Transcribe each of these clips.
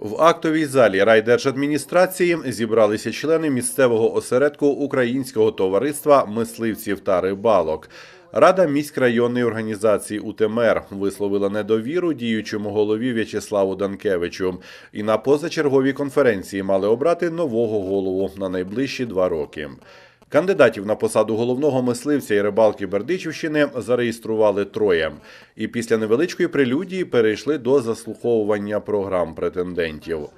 В актовій залі райдержадміністрації зібралися члени місцевого осередку Українського товариства мисливців та рибалок. Рада міськрайонної організації УТМР висловила недовіру діючому голові В'ячеславу Данкевичу. І на позачерговій конференції мали обрати нового голову на найближчі два роки. Кандидатів на посаду головного мисливця і рибалки Бердичівщини зареєстрували троє. І після невеличкої прелюдії перейшли до заслуховування програм претендентів.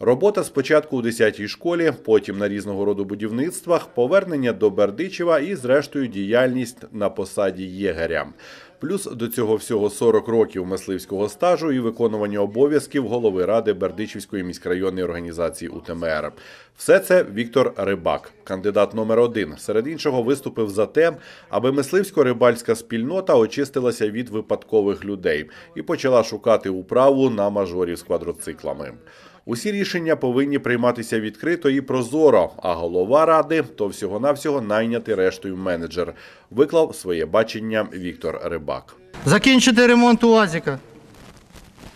Робота спочатку у 10-й школі, потім на різного роду будівництвах, повернення до Бердичева і, зрештою, діяльність на посаді єгеря. Плюс до цього всього 40 років мисливського стажу і виконування обов'язків голови ради Бердичівської міськрайонної організації УТМР. Все це Віктор Рибак, кандидат номер один. Серед іншого виступив за те, аби мисливсько-рибальська спільнота очистилася від випадкових людей і почала шукати управу на мажорів з квадроциклами. Усі рішення повинні прийматися відкрито і прозоро. А голова ради то всього-навсього найняти рештою менеджер. Виклав своє бачення Віктор Рибак. Закінчити ремонт УАЗіка.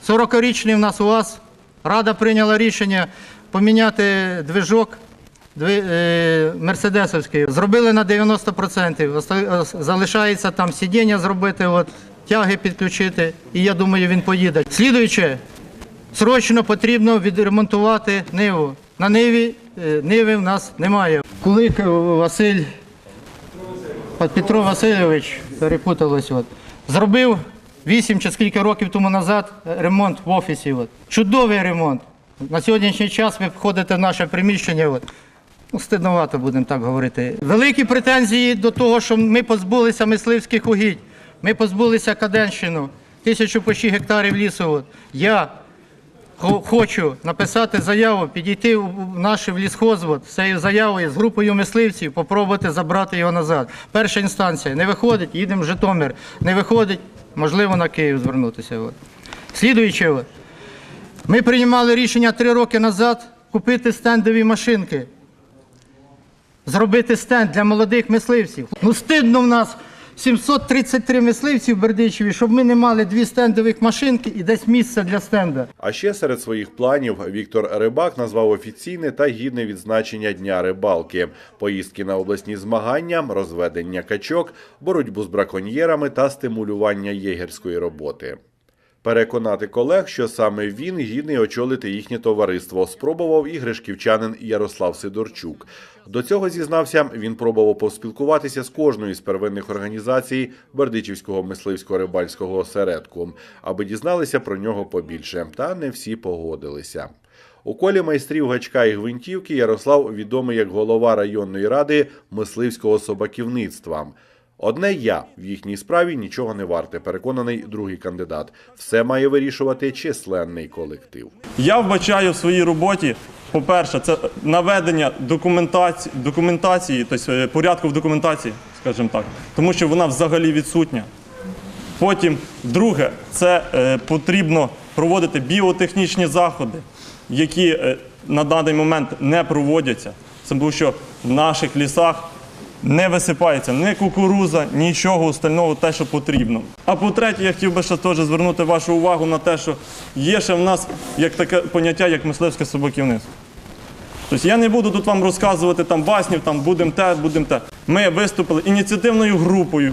40-річний в нас УАЗ. Рада прийняла рішення поміняти движок е, мерседесовський. Зробили на 90%. Залишається там сидіння зробити, от, тяги підключити, і я думаю, він поїде. Слідуюче, срочно потрібно відремонтувати Ниву. На Ниві е, Ниви в нас немає. Кулик е, Василь Петро Васильович перепуталось. От. Зробив 8 чи скільки років тому назад ремонт в офісі. От. Чудовий ремонт. На сьогоднішній час ви входите в наше приміщення. От. Ну, стидновато будемо так говорити. Великі претензії до того, що ми позбулися мисливських угідь. Ми позбулися Каденщину, тисячу по 6 гектарів лісу. От. Я хочу написати заяву, підійти в в наш в лісхозвод з цією заявою, з групою мисливців, попробувати забрати його назад. Перша інстанція не виходить, їдемо в Житомир. Не виходить, можливо, на Київ звернутися. От. Слідуюче, ми приймали рішення три роки назад купити стендові машинки. Зробити стенд для молодих мисливців. Ну, стидно в нас 733 мисливців в Бердичеві, щоб ми не мали дві стендових машинки і десь місце для стенда. А ще серед своїх планів Віктор Рибак назвав офіційне та гідне відзначення Дня рибалки, поїздки на обласні змагання, розведення качок, боротьбу з браконьєрами та стимулювання єгерської роботи. Переконати колег, що саме він гідний очолити їхнє товариство, спробував і гришківчанин Ярослав Сидорчук. До цього зізнався, він пробував поспілкуватися з кожною з первинних організацій Бердичівського мисливсько-рибальського осередку, аби дізналися про нього побільше, та не всі погодилися. У колі майстрів гачка і гвинтівки Ярослав відомий як голова районної ради мисливського собаківництва. Одне я в їхній справі нічого не варте, переконаний другий кандидат. Все має вирішувати численний колектив. Я вбачаю в своїй роботі, по-перше, це наведення документації, документації тобто е, порядку в документації, скажімо так, тому що вона взагалі відсутня. Потім, друге, це е, потрібно проводити біотехнічні заходи, які е, на даний момент не проводяться. Це тому що в наших лісах не висипається ні кукуруза, нічого остального, те, що потрібно. А по-третє, я хотів би ще теж звернути вашу увагу на те, що є ще в нас як таке поняття, як мисливське собаківництво. Тобто я не буду тут вам розказувати там баснів, там будемо те, будемо те. Ми виступили ініціативною групою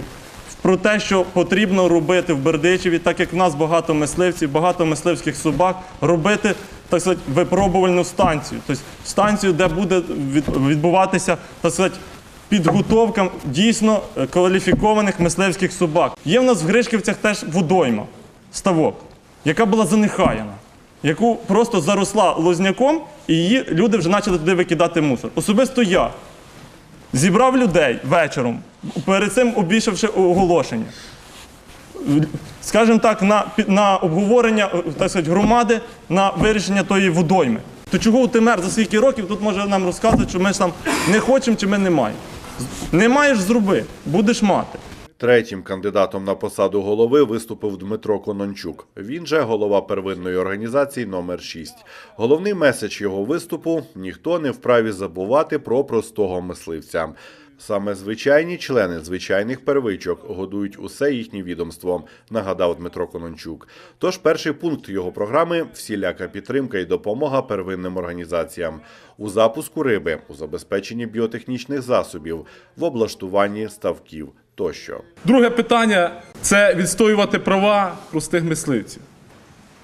про те, що потрібно робити в Бердичеві, так як в нас багато мисливців, багато мисливських собак, робити так сказати, випробувальну станцію. Тобто станцію, де буде відбуватися так сказати, підготовка дійсно е, кваліфікованих мисливських собак. Є в нас в Гришківцях теж водойма, ставок, яка була занехаяна яку просто заросла лозняком, і її люди вже почали туди викидати мусор. Особисто я зібрав людей вечором, перед цим обійшовши оголошення. Скажімо так, на, на обговорення е, так сказати, громади на вирішення тої водойми. То чого УТМР за скільки років тут може нам розказувати, що ми ж там не хочемо чи ми не маємо? Не маєш зроби, будеш мати. Третім кандидатом на посаду голови виступив Дмитро Конончук. Він же голова первинної організації номер 6 Головний меседж його виступу ніхто не вправі забувати про простого мисливця. Саме звичайні члени звичайних первичок годують усе їхнє відомство, нагадав Дмитро Конончук. Тож перший пункт його програми всіляка підтримка і допомога первинним організаціям у запуску риби, у забезпеченні біотехнічних засобів, в облаштуванні ставків тощо. Друге питання це відстоювати права простих мисливців.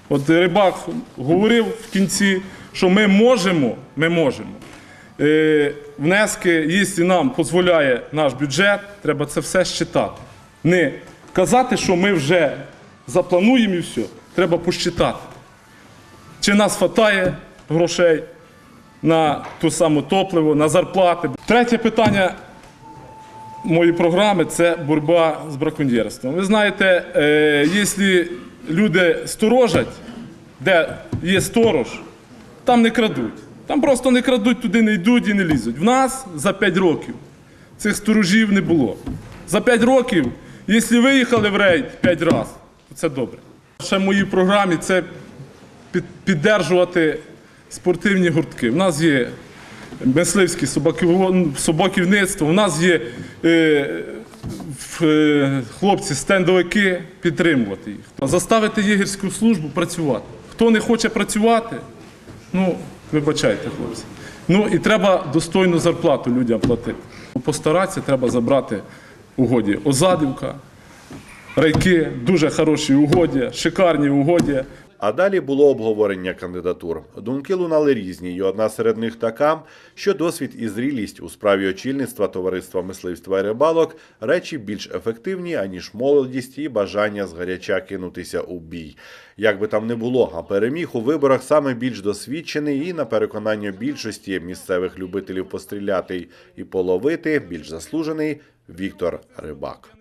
От рибак говорив в кінці, що ми можемо, ми можемо. Внески, якщо нам дозволяє наш бюджет, треба це все щитати. Не казати, що ми вже заплануємо і все. Треба посчитати. Чи нас вистачає грошей на ту саму топливо, на зарплати. Третє питання моєї програми це боротьба з браконьєрством. Ви знаєте, е, якщо люди сторожать, де є сторож, там не крадуть. Там просто не крадуть, туди не йдуть і не лізуть. В нас за 5 років цих сторожів не було. За 5 років, якщо виїхали в рейд 5 разів, то це добре. Ще в моїй програмі це піддержувати спортивні гуртки. У нас є мисливське собаківництво, у нас є е, е, хлопці, стендовики, підтримувати їх. Заставити єгерську службу працювати. Хто не хоче працювати, ну, вибачайте, хлопці. Ну і треба достойну зарплату людям платити. Постаратися треба забрати угоді. Озадівка, райки, дуже хороші угоді, шикарні угоді. А далі було обговорення кандидатур. Думки лунали різні, і одна серед них така, що досвід і зрілість у справі очільництва товариства мисливства і рибалок речі більш ефективні, аніж молодість і бажання згаряча кинутися у бій. Як би там не було, а переміг у виборах саме більш досвідчений і на переконання більшості місцевих любителів постріляти і половити більш заслужений Віктор Рибак.